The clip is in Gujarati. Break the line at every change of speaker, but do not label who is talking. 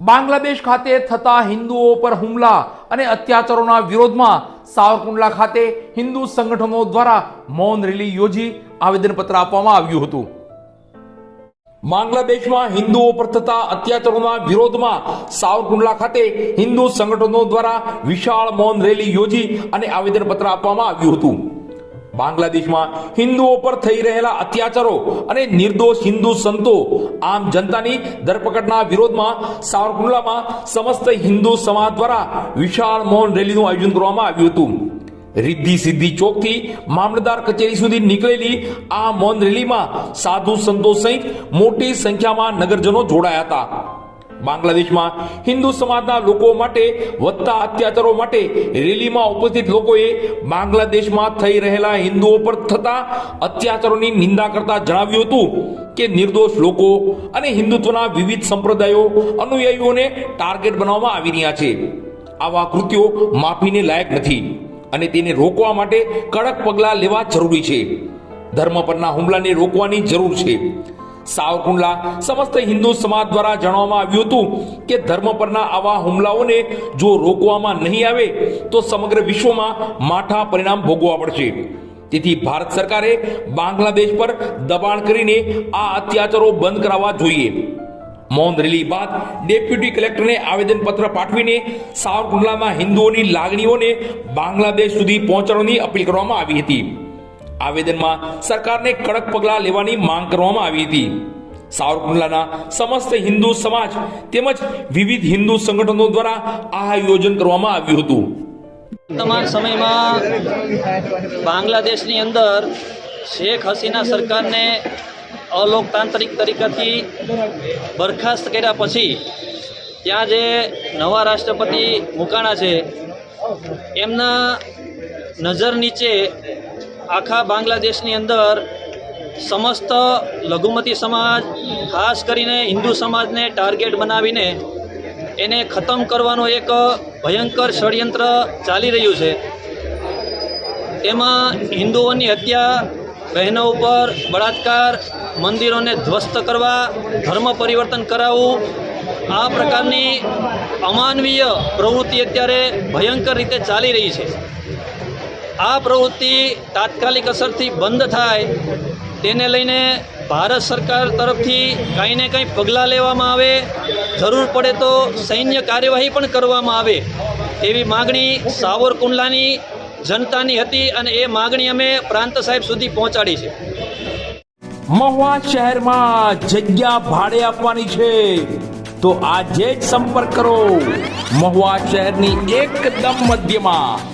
બાંગ્લાદેશ ખાતે થતા હિન્દુઓ પર હુમલા અને અત્યાચારોના વિરોધમાં સાવરકુંડલા ખાતે હિન્દુ સંગઠનો દ્વારા મૌન રેલી યોજી આવેદનપત્ર આપવામાં આવ્યું હતું. બાંગ્લાદેશમાં હિન્દુઓ પર થતા અત્યાચારોના વિરોધમાં સાવરકુંડલા ખાતે હિન્દુ સંગઠનો દ્વારા વિશાળ મૌન રેલી યોજી અને આવેદનપત્ર આપવામાં આવ્યું હતું. બાંગ્લાદેશમાં હિન્દુઓ પર થઈ રહેલા અત્યાચારો અને નિર્દોષ હિન્દુ સંતો, આમ જનતાની ધરપકડના વિરોધમાં સાવરકુંડલામાં સમસ્ત હિન્દુ સમાજ દ્વારા વિશાળ મૌન રેલીનું આયોજન કરવામાં આવ્યું હતું. રિદ્ધિ સિદ્ધિ ચોકથી મામલતદાર કચેરી સુધી નીકળેલી આ મૌન રેલીમાં સાધુ સંતો સહિત મોટી સંખ્યામાં નગરજનો જોડાયા હતા. બાંગ્લાદેશમાં હિન્દુ સમાજના લોકો માટે, વધતા અત્યાચારો માટે રેલીમાં ઉપસ્થિત લોકોએ બાંગ્લાદેશમાં થઈ રહેલા હિન્દુઓ પર થતા અત્યાચારોની નિંદા કરતા જણાવ્યું હતું કે નિર્દોષ લોકો અને હિન્દુત્વના વિવિધ સંપ્રદાયો અનુયાયીઓને ટાર્ગેટ બનાવવામાં આવી રહ્યા છે. આવા કૃત્યો માફીને લાયક નથી અને તેને રોકવા માટે કડક પગલાં લેવા જરૂરી છે. ધર્મ પરના હુમલાને રોકવાની જરૂર છે. સાવરકુંડલા સમસ્ત હિન્દુ સમાજ દ્વારા જણાવવામાં આવ્યું હતું કે ધર્મ પરના આવા હુમલાઓને જો રોકવામાં નહીં આવે, તો સમગ્ર વિશ્વમાં માઠા પરિણામ ભોગવવા પડશે. તેથી ભારત સરકારે બાંગ્લાદેશ પર દબાણ કરીને આ અત્યાચારો બંધ કરાવવા જોઈએ. મૌન રેલી બાદ ડેપ્યુટી કલેક્ટરને આવેદનપત્ર પાઠવીને સાવરકુંડલામાં હિન્દુઓની લાગણીઓને બાંગ્લાદેશ સુધી પહોંચાડવાની અપીલ કરવામાં આવી હતી. આવેદનમાં સરકારને કડક પગલાં લેવાની માંગ કરવામાં આવી હતી. સાવરકુંડલાના સમસ્ત હિન્દુ સમાજ તેમજ વિવિધ હિન્દુ સંગઠનો દ્વારા આ આયોજન કરવામાં આવ્યું હતું.
વર્તમાન સમયમાં બાંગ્લાદેશની અંદર શેખ હસીના સરકારને અલોકતાંત્રિક તરીકેથી બરખાસ્ત કર્યા પછી ત્યાં જે નવા રાષ્ટ્રપતિ મુકાણા છે, એમના નજર નીચે આખા બાંગ્લાદેશની અંદર સમસ્ત લઘુમતી સમાજ, ખાસ કરીને હિન્દુ સમાજને ટાર્ગેટ બનાવીને એને ખતમ કરવાનું એક ભયંકર ષડયંત્ર ચાલી રહ્યું છે. તેમાં હિન્દુઓની હત્યા, બહેનો ઉપર બળાત્કાર, મંદિરોને ધ્વસ્ત કરવા, ધર્મ પરિવર્તન કરાવવું, આ પ્રકારની અમાનવીય પ્રવૃત્તિ અત્યારે ભયંકર રીતે ચાલી રહી છે. આ પ્રવૃત્તિ તાત્કાલિક અસરથી બંધ થાય, તેને લઈને ભારત સરકાર તરફથી કાંઈ ને કંઈ પગલાં લેવામાં આવે. જરૂર પડે તો સૈન્ય કાર્યવાહી પણ કરવામાં આવે. એવી માગણી સાવરકુંડલાની જનતાની હતી અને એ માગણી અમે પ્રાંત સાહેબ સુધી પહોંચાડી છે.
મહુવા શહેરમાં જગ્યા ભાડે આપવાની છે. તો આજે જ સંપર્ક કરો. મહુવા શહેરની એકદમ મધ્યમાં